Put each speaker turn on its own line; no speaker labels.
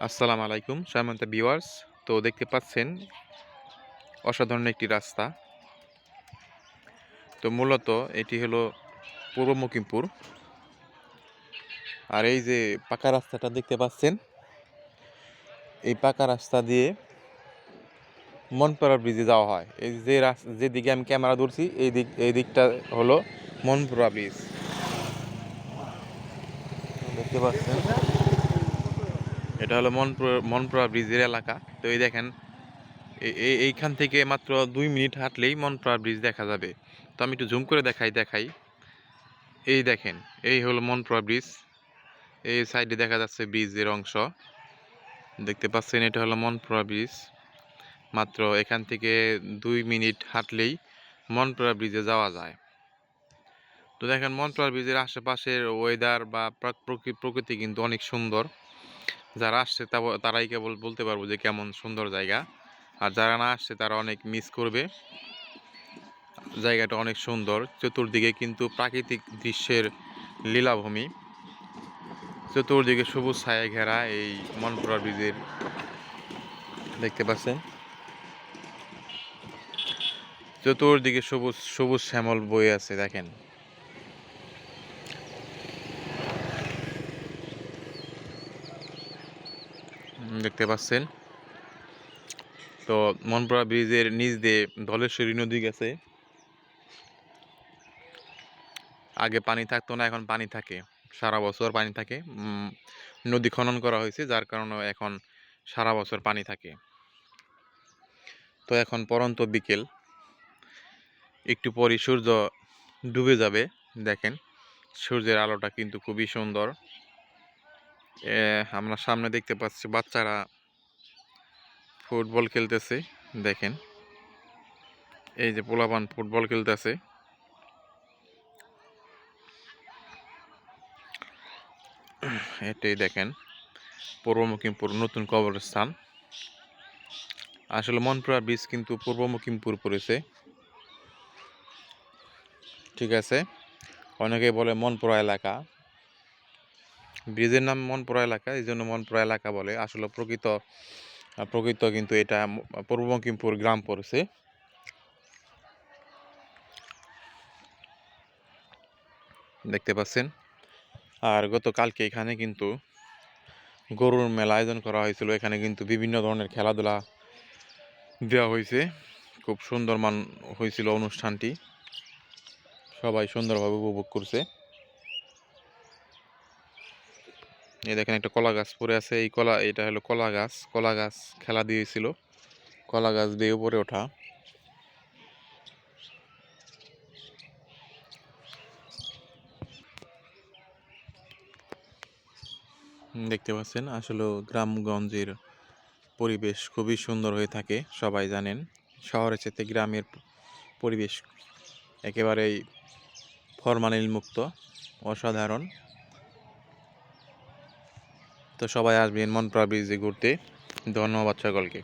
আসসালামু আলাইকুম সামন্ত ভিউয়ার্স। তো দেখতে পাচ্ছেন, অসাধারণ একটি রাস্তা। তো মূলত এটি হলো পূর্ব মকিমপুর। আর এই যে পাকা রাস্তাটা দেখতে পাচ্ছেন, এই পাকা রাস্তা দিয়ে মনপুরা ব্রিজে যাওয়া হয়। এই যে রাস- যেদিকে আমি ক্যামেরা ধরছি, এই দিক, এই দিকটা হলো মনপুরা ব্রিজ। দেখতে পাচ্ছেন। এটা হলো মনপুরা মনপুরা ব্রিজের এলাকা। তো এই দেখেন এই- এই এইখান থেকে মাত্র দুই মিনিট হাঁটলেই মনপুরা ব্রিজ দেখা যাবে। তো আমি একটু জুম করে দেখাই দেখাই। এই দেখেন, এই হলো মনপুরা ব্রিজ। এই সাইডে দেখা যাচ্ছে ব্রিজের অংশ। দেখতে পাচ্ছেন, এটা হলো মনপুরা ব্রিজ। মাত্র এখান থেকে দুই মিনিট হাঁটলেই মনপুরা ব্রিজে যাওয়া যায়। তো দেখেন, মনপুরা ব্রিজের আশেপাশের ওয়েদার বা প্রাক- প্রকৃ- প্রকৃতি কিন্তু অনেক সুন্দর। যারা আসছে তারাই কেবল বলতে পারব যে কেমন সুন্দর জায়গা। আর যারা না আসছে তারা অনেক মিস করবে। জায়গাটা অনেক সুন্দর। চতুর্দিকে কিন্তু প্রাকৃতিক দৃশ্যের লীলাভূমি। চতুর্দিকে সবুজ ছায়া ঘেরা এই মনপুরা ব্রিজের দেখতে পাচ্ছেন। চতুর্দিকে সবুজ সবুজ শ্যামল বয়ে আছে, দেখেন। দেখতে পাচ্ছেন। তো মনপুরা ব্রিজের নিচ দিয়ে ধলেশ্বরী নদী গেছে। আগে পানি থাকতো না, এখন পানি থাকে। সারা বছর পানি থাকে। নদী খনন করা হয়েছে, যার কারণে এখন সারা বছর পানি থাকে। তো এখন পরন্ত বিকেল। একটু পরই সূর্য ডুবে যাবে, দেখেন। সূর্যের আলোটা কিন্তু খুবই সুন্দর। আমরা সামনে দেখতে পাচ্ছি বাচ্চারা ফুটবল খেলতেছে, দেখেন। এই যে পোলাপান ফুটবল খেলতেছে। এটাই দেখেন, পূর্ব মকিমপুর নতুন কবরস্থান। আসলে মনপুরা ব্রিজ কিন্তু পূর্ব মকিমপুর পড়েছে। ঠিক আছে? অনেকে বলে মনপুরা এলাকা। ব্রিজের নাম মনপুরা এলাকা, এই জন্য মনপুরা এলাকা বলে। আসলে প্রকৃত প্রকৃত কিন্তু এটা পূর্ব বঙ্কিমপুর গ্রাম পড়েছে। দেখতে পাচ্ছেন? আর গতকালকে এখানে কিন্তু গরুর মেলা আয়োজন করা হয়েছিল। এখানে কিন্তু বিভিন্ন ধরনের খেলাধুলা দেওয়া হয়েছে। খুব সুন্দর মান হয়েছিল অনুষ্ঠানটি। সবাই সুন্দরভাবে উপভোগ করছে। এই দেখেন একটা কলা গাছ পড়ে আছে, এই কলা, এটা হলো কলা গাছ কলা গাছ খেলা দিয়েছিল। কলা গাছ দিয়ে উপরে ওঠা। দেখতে পাচ্ছেন, আসলে গ্রামগঞ্জের পরিবেশ খুবই সুন্দর হয়ে থাকে, সবাই জানেন। শহরের চেয়ে গ্রামের পরিবেশ একেবারেই ফরমালিন মুক্ত অসাধারণ। তো সবাই আসবেন মনপ্রা ব্রিজে ঘুরতে। ধন্যবাদ সকলকে।